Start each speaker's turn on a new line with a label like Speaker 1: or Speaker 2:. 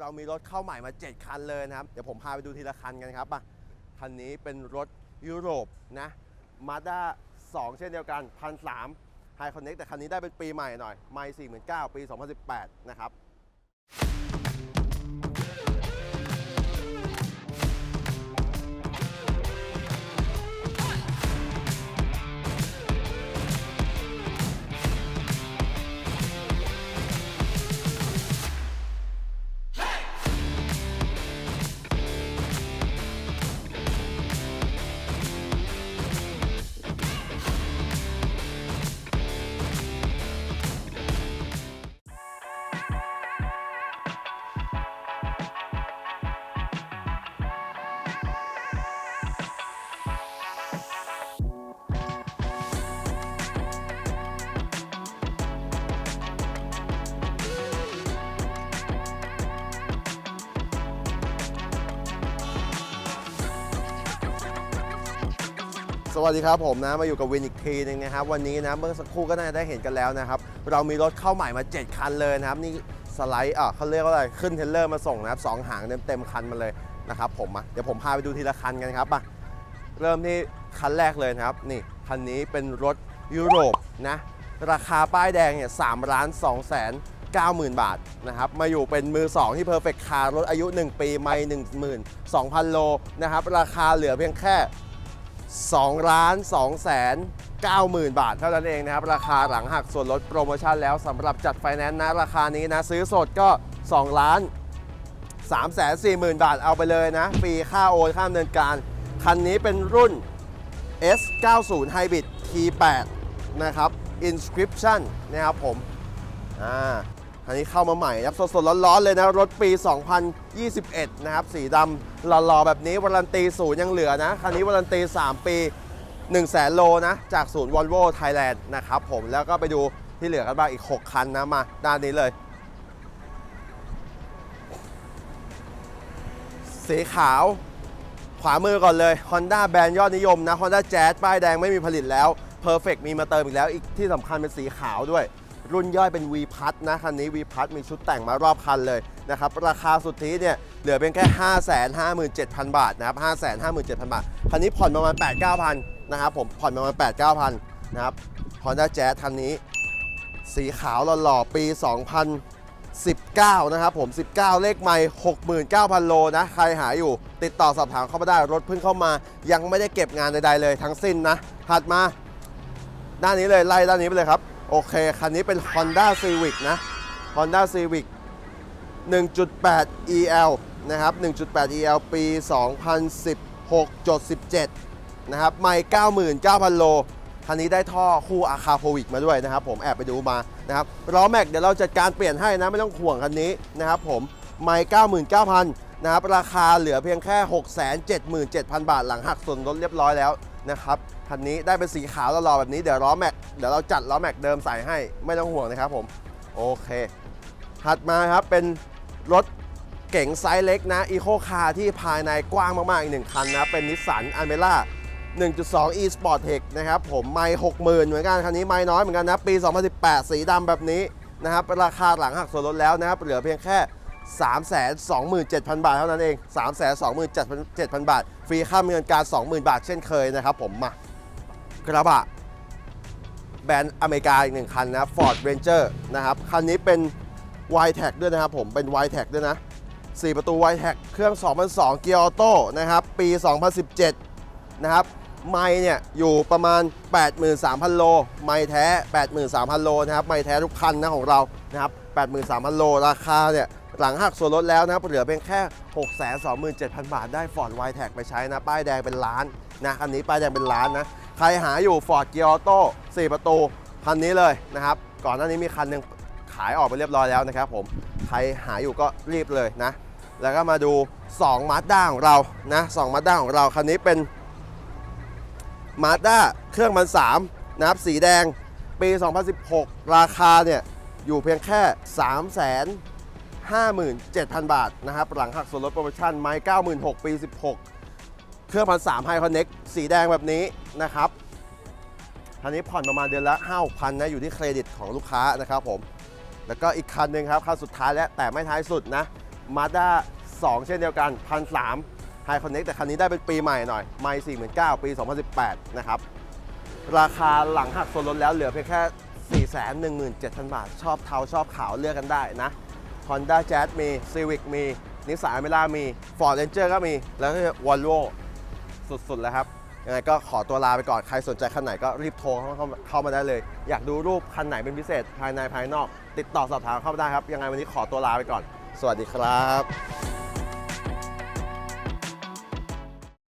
Speaker 1: เรามีรถเข้าใหม่มา 7 คันเลยนะครับ เดี๋ยวผมพาไปดูทีละคันกันครับมาคันนี้เป็นรถยุโรปนะมาด้า2เช่นเดียวกันพันสามไฮคอนเน็กแต่คันนี้ได้เป็นปีใหม่หน่อย ไม่สี่หมื่นเก้าปี 2018 นะครับ สวัสดีครับผมนะมาอยู่กับวินอีกทีหนึงนะครับวันนี้นะเมื่อสักครู่ก็น่าจะได้เห็นกันแล้วนะครับเรามีรถเข้าใหม่มา 7 คันเลยนะครับนี่สไลด์อะเขาเรียกว่าอะไรขึ้นเทรลเลอร์มาส่งนะครับสองหางเต็มเต็มคันมาเลยนะครับผมอะเดี๋ยวผมพาไปดูทีละคันกันครับมาเริ่มที่คันแรกเลยนะครับนี่คันนี้เป็นรถยุโรปนะราคาป้ายแดงเนี่ยสามล้านสองแสน90,000 บาทนะครับ มาอยู่เป็นมือ 2 ที่ Perfect Car รถอายุ 1 ปี ไม่ 12,000 โลนะครับ ราคาเหลือเพียงแค่ 2ล้าน2แสน90,000 บาท เท่านั้นเองนะครับ ราคาหลังหักส่วนลดโปรโมชั่นแล้วสำหรับจัดไฟแนนซ์นะราคานี้นะ ซื้อสดก็ 2 ล้าน3แสน4หมื่นบาทเอาไปเลยนะฟรีค่าโอนค่าดำเนินการ คันนี้เป็นรุ่น S90 Hybrid T8 นะครับ Inscription นะครับผมอ่า คันนี้เข้ามาใหม่ครับสดๆร้อนๆเลยนะ รถปี 2021 นะครับ สีดำหล่อๆแบบนี้วารันตีศูนย์ยังเหลือนะ คันนี้วารันตี 3 ปี 1 0 0 0 0แสนโลนะ จากศูนย์ Volvo Thailand นะครับผมแล้วก็ไปดูที่เหลือกันบ้างอีก 6 คันนะมาด้านนี้เลย สีขาวขวามือก่อนเลย Honda แบรนด์ยอดนิยมนะ Honda Jazz ป้ายแดงไม่มีผลิตแล้ว Perfect มีมาเติมอีกแล้ว อีกที่สำคัญเป็นสีขาวด้วย รุ่นย่อยเป็น V พัทนะคันนี้ V พัทมีชุดแต่งมารอบคันเลยนะครับราคาสุทธิเนี่ยเหลือเพียงแค่ 557,000 บาทนะครับ557,000 บาท คันนี้ผ่อนประมาณ 8-9,000นะครับผมผ่อนประมาณ 8-9,000นะครับ Honda Jazz คันนี้ สีขาวหล่อๆปี 2019 นะครับผม 19 เลขไม่ 69,000 โลนะ ใครหาอยู่ ติดต่อสอบถามเข้ามาได้ รถเพิ่งเข้ามา ยังไม่ได้เก็บงานใดๆเลยทั้งสิ้นนะ ถัดมา ด้านนี้เลย ไล่ด้านนี้ไปเลยครับ โอเค คันนี้เป็น Honda Civic นะ Honda Civic 1.8 EL นะครับ 1.8 EL ปี 2016.17 นะครับ ไม่ 99,000 โล คันนี้ได้ท่อคู่อาคาโพวิกมาด้วยนะครับ ผมแอบไปดูมานะครับล้อแม็กเดี๋ยวเราจัดการเปลี่ยนให้นะ ไม่ต้องห่วงคันนี้นะครับผม ไม่ 99,000 นะครับ ราคาเหลือเพียงแค่ 677,000 บาทหลังหักส่วนลดเรียบร้อยแล้ว นะครับคันนี้ได้เป็นสีขาวหล่อแบบนี้เดี๋ยวล้อแม็กเดี๋ยวเราจัดล้อแม็กเดิมใส่ให้ไม่ต้องห่วงนะครับผมโอเคถัดมาครับเป็นรถเก๋งไซส์เล็กนะอีโคคาร์ที่ภายในกว้างมากๆ อีกหนึ่งคันนะเป็นนิสสันอันเมล่า1.2 e Sport Tech นะครับผมไม่60,000 เหมือนกัน คันนี้ไม่น้อยเหมือนกันนะ ปี 2018 สีดำแบบนี้นะครับราคาหลังหักส่วนลดแล้วนะครับ เหลือเพียงแค่ 327,000 บาทเท่านั้นเอง 327,000 บาท รีค่าเนินการ 20,000 บาทเช่นเคยนะครับผมมากระบะแบรนด์อเมริกาอีกหนึ่งคันนะ Ford Ranger นะครับ คันนี้เป็น y t e c ด้วยนะครับผมเป็น y t e c ด้วยนะ 4 ประตู y t e c เครื่อง 2002 เกียร์ออโต้นะครับ ปี 2017 นะครับ ไม่เนี่ย อยู่ประมาณ 83,000 โล ไม่แท้ 83,000 โลนะครับ ไม่แท้ทุกคันนะของเรานะครับ 83,000 โล ราคาเนี่ย หลังหักส่วนลดแล้วนะเหลือเพียงแค่ 627,000 บาทได้ Ford y t e c ไปใช้นะ ป้ายแดงเป็นล้านนะคันนี้ป้ายแดงเป็นล้านนะ ใครหาอยู่ Ford เกียร์ออโต้4ประตูคันนี้เลยนะครับ ก่อนหน้านี้มีคันหนึ่งขายออกไปเรียบร้อยแล้วนะครับผมใครหาอยู่ก็รีบเลยนะ แล้วก็มาดู2มาสด้าของเรานะ2มาสด้าของเราคันนี้เป็นมาสด้าเครื่องมัน3นะครับสีแดงปี 2016 ราคาเนี่ยอยู่เพียงแค่3 5 7 0 0 0 บาทนะครับ หลังหักส่วนลดโปรโมชั่นไม้96,000ปี 16 เครื่องพันสามไฮคอนเน็กสีแดงแบบนี้นะครับคันนี้ผ่อนประมาณเดือนละ5,000นะ อยู่ที่เครดิตของลูกค้านะครับผม แล้วก็อีกคันหนึ่งครับคันสุดท้ายแล้วแต่ไม่ท้ายสุดนะ Mazda 2เช่นเดียวกันพันสามไฮคอนเน็กแต่คันนี้ได้เป็นปีใหม่หน่อยไม่สี่หมื่นเก้าปี 2018 นะครับ ราคาหลังหักส่วนลดแล้วเหลือเพียงแค่4 1 7 0 0 0 บาท ชอบเทาชอบขาวเลือกกันได้นะ Honda Jazz มี Civic มี Nissan Almera มี Ford Ranger ก็มี แล้วก็ Volvo สุดๆ แล้วครับ ยังไงก็ขอตัวลาไปก่อน ใครสนใจคันไหนก็รีบโทรเขเข้ามาได้เลย อยากดูรูปคันไหนเป็นพิเศษภายในภายนอก ติดต่อสอบถามเข้ามาได้ครับ ยังไงวันนี้ขอตัวลาไปก่อน สวัสดีครับ